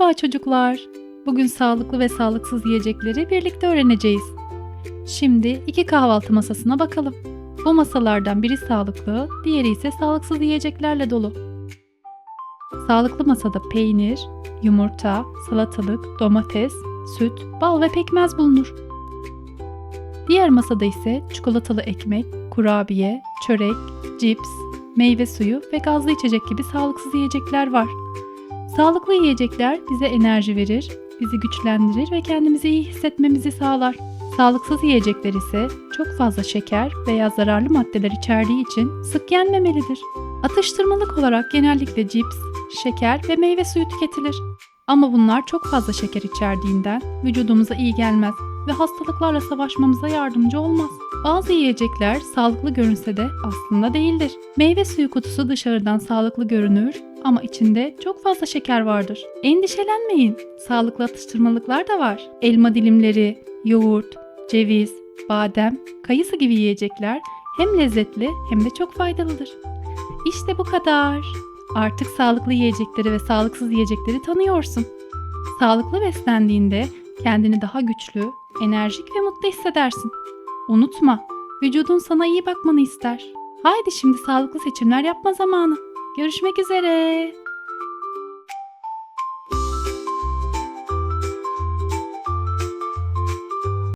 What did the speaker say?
Merhaba çocuklar. Bugün sağlıklı ve sağlıksız yiyecekleri birlikte öğreneceğiz. Şimdi iki kahvaltı masasına bakalım. Bu masalardan biri sağlıklı, diğeri ise sağlıksız yiyeceklerle dolu. Sağlıklı masada peynir, yumurta, salatalık, domates, süt, bal ve pekmez bulunur. Diğer masada ise çikolatalı ekmek, kurabiye, çörek, cips, meyve suyu ve gazlı içecek gibi sağlıksız yiyecekler var. Sağlıklı yiyecekler bize enerji verir, bizi güçlendirir ve kendimizi iyi hissetmemizi sağlar. Sağlıksız yiyecekler ise çok fazla şeker veya zararlı maddeler içerdiği için sık yenmemelidir. Atıştırmalık olarak genellikle cips, şeker ve meyve suyu tüketilir. Ama bunlar çok fazla şeker içerdiğinden vücudumuza iyi gelmez ve hastalıklarla savaşmamıza yardımcı olmaz. Bazı yiyecekler sağlıklı görünse de aslında değildir. Meyve suyu kutusu dışarıdan sağlıklı görünür ama içinde çok fazla şeker vardır. Endişelenmeyin. Sağlıklı atıştırmalıklar da var. Elma dilimleri, yoğurt, ceviz, badem, kayısı gibi yiyecekler hem lezzetli hem de çok faydalıdır. İşte bu kadar. Artık sağlıklı yiyecekleri ve sağlıksız yiyecekleri tanıyorsun. Sağlıklı beslendiğinde kendini daha güçlü, enerjik ve mutlu hissedersin. Unutma, vücudun sana iyi bakmanı ister. Haydi şimdi sağlıklı seçimler yapma zamanı. Görüşmek üzere.